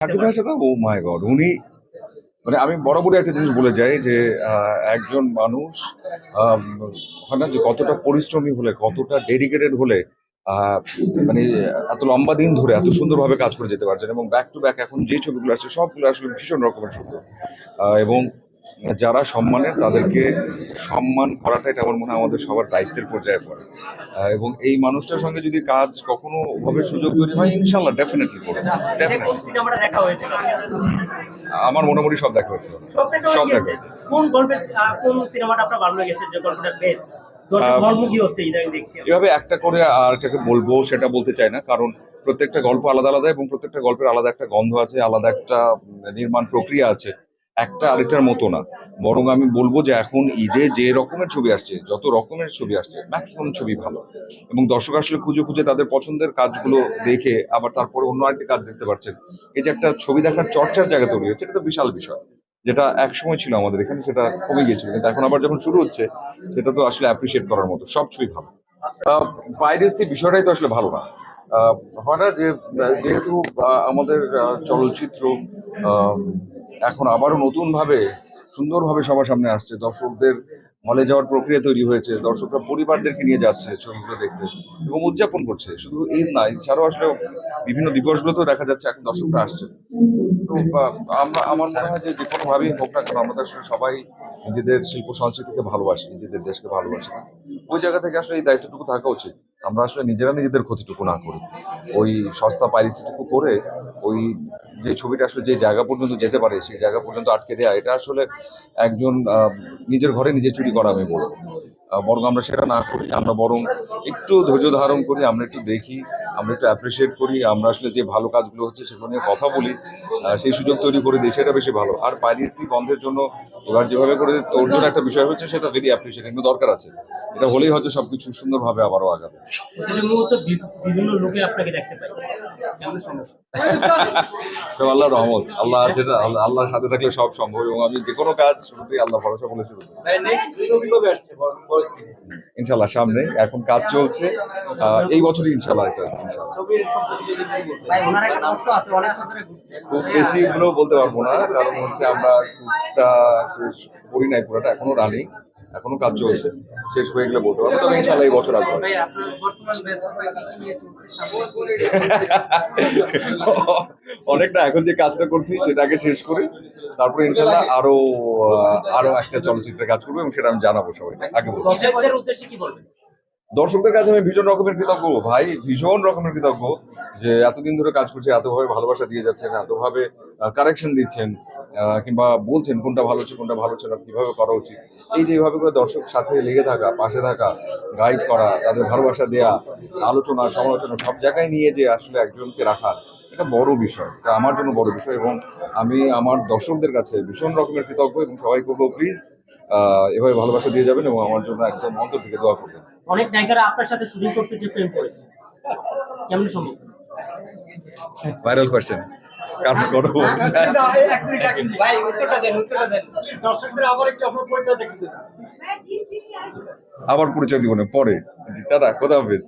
সাকিব ভাইয়ের সাথে ও গড উনি মানে আমি বরাবরই একটা জিনিস বলে যাই যে একজন মানুষ হয় না যে কতটা পরিশ্রমী হলে, কতটা ডেডিকেটেড হলে মানে এত লম্বা দিন ধরে এত সুন্দরভাবে কাজ করে যেতে পারছেন এবং ব্যাক টু ব্যাক এখন যে ছবিগুলো আসছে, সবগুলো আসলে ভীষণ রকমের সুন্দর। এবং যারা সম্মানের তাদেরকে সম্মান করাটা এটা আমার মনে হয় আমাদের সবার দায়িত্বের পর্যায়ে পড়ে। এবং এই মানুষটার সঙ্গে যদি কাজ কখনো ওভাবে সুযোগ তৈরি হয় ইনশাল্লাহ ডেফিনেটলি করব। হয়েছিল? আমার মোটামুটি সব দেখা হয়েছে সব দেখা হয়ে হয়েছে। কোন গল্পের কোন সিনেমাটা আপনার ভালো লেগেছে যে গল্পটা পেয়েছে। এভাবে একটা করে আর এটাকে বলব সেটা বলতে চাই না কারণ প্রত্যেকটা গল্প আলাদা আলাদা এবং প্রত্যেকটা গল্পের আলাদা একটা গন্ধ আছে আলাদা একটা নির্মাণ প্রক্রিয়া আছে। একটা আরেকটার মতো না। বরং আমি বলব যে এখন ঈদে যে রকমের ছবি আসছে, যত রকমের ছবি আসছে ম্যাক্সিমাম ছবি ভালো। এবং দর্শক আসলে খুঁজে খুঁজে তাদের পছন্দের কাজগুলো দেখে আবার তারপরে অন্য আরেকটি কাজ দেখতে পারছেন। এই যে একটা ছবি দেখার চর্চার জায়গা তৈরি হচ্ছে এটা তো বিশাল বিষয়। যেটা এক সময় ছিল আমাদের, এখানে সেটা কমে গিয়েছিল। কিন্তু এখন আবার যখন শুরু হচ্ছে, সেটা তো আসলে অ্যাপ্রিসিয়েট করার মতো। সব ছবি ভালো। পাইরেসি বিষয়টাই তো আসলে ভালো না। হয় না যে, যেহেতু আমাদের চলচ্চিত্র এখন আবারও নতুনভাবে, সুন্দরভাবে সবার সামনে আসছে। দর্শকদের হলে যাওয়ার প্রক্রিয়া তৈরি হয়েছে। দর্শকরা পরিবারদেরকে নিয়ে যাচ্ছে ছবিগুলো দেখতে এবং উদযাপন করছে। শুধু ঈদ না এছাড়াও আসলে বিভিন্ন দিবসগুলোতেও দেখা যাচ্ছে এখন দর্শকরা আসছে। তো আমরা, আমার মনে হয় যে যে কোনোভাবেই হোক না কেন, আমাদের আসলে সবাই নিজেদের শিল্প সংস্কৃতিকে ভালোবাসি, নিজেদের দেশকে ভালোবাসি ওই জায়গা থেকে আসলে এই দায়িত্বটুকু থাকা উচিত। আমরা আসলে নিজেরা নিজেদের ক্ষতিটুকু না করি ওই সস্তা পাইরিসিটুকু করে ওই যে ছবিটা আসলে যে জায়গা পর্যন্ত যেতে পারে, সেই জায়গা পর্যন্ত আটকে দেওয়া এটা আসলে একজন নিজের ঘরে নিজে চুরি করা আমি বলব। বরং আমরা সেটা না করি আমরা বরং একটু ধৈর্য ধারণ করি আমরা একটু দেখি আমরা একটু অ্যাপ্রিসিয়েট করি আমরা আসলে যে ভালো কাজগুলো হচ্ছে সেগুলো নিয়ে কথা বলি সেই সুযোগ তৈরি করে দিই সেটা বেশি ভালো। আর পাইরেসি বন্ধের জন্য এবার যেভাবে করে তোর জন্য একটা বিষয় হচ্ছে সেটা ভেরি অ্যাপ্রিসিয়েট কিন্তু দরকার আছে। এটা হলেই হয়তো সবকিছু সুন্দরভাবে আবারও আগাবে। এখানে মূলত বি- বিভিন্ন লোকে আপনাকে দেখতে পাই সব আল্লাহ রহমত আল্লাহ আছে আল্লাহ আল্লাহর সাথে থাকলে সব সম্ভব এবং আমি যে কোনো কাজ শুরুতেই আল্লাহ ভরসা বলে শুরু করি। ইনশাল্লাহ সামনে। এখন কাজ চলছে। আহ, এই বছরই ইনশাল্লাহ এটা ইনশাল্লাহ। ছবির সম্পর্কে যদি একটু বলতেন। ভাই ওনার একটা কষ্ট আছে অনেক ধরে ঘুরছে। খুব বেশি গুলো বলতে পারব না কারণ হচ্ছে আমরা শুটটা শেষ করি নাই পুরোটা এখনও রানিং এখনও কাজ চলছে। শেষ হয়ে গেলে বলতে পারব তবে ইনশাল্লাহ এই বছর আসবে ভাই আপনার বর্তমান ব্যস্ততা কি কি নিয়ে চলছে? সামনে অনেকটা এখন যে কাজটা করছি সেটাকে শেষ করি তারপরে ইনশাল্লাহ আরও আহ, আরও একটা চলচ্চিত্রে কাজ করব এবং সেটা আমি জানাব সবাইকে। আগে বলব দর্শকদের উদ্দেশ্যে কি বলবেন? দর্শকদের কাছে আমি ভীষণ রকমের কৃতজ্ঞ। ভাই ভীষণ রকমের কৃতজ্ঞ যে এতদিন ধরে কাজ করছে এতভাবে ভালোবাসা দিয়ে যাচ্ছেন এতভাবে কারেকশন দিচ্ছেন। কিংবা বলছেন কোনটা ভালো হচ্ছে কোনটা ভালো হচ্ছে না কীভাবে করা উচিত? এই যে এইভাবে করে দর্শক সাথে লেগে থাকা পাশে থাকা গাইড করা তাদের ভালোবাসা দেয়া আলোচনা সমালোচনা সব জায়গায় নিয়ে যে আসলে একজনকে রাখা এটা বড় বিষয়। এটা আমার জন্য বড় বিষয় এবং আমি আমার দর্শকদের কাছে ভীষণ রকমের কৃতজ্ঞ এবং সবাই করব প্লিজ এভাবে ভালোবাসা দিয়ে যাবেন এবং আমার জন্য একদম অন্তর থেকে দোয়া করবেন। অনেক নায়িকারা আপনার সাথে শুটিং করতে যে প্রেম করে। কেমন সম্ভব? ভাইরাল কোয়েশ্চেন কাট করো ভাই উত্তরটা দেন উত্তরটা দেন। প্লিজ দর্শকদের আবার একটু আপনার পরিচয়টা একটু দেন। আবার পরিচয় দিব না পরে। টাটা কোথা হাফেজ।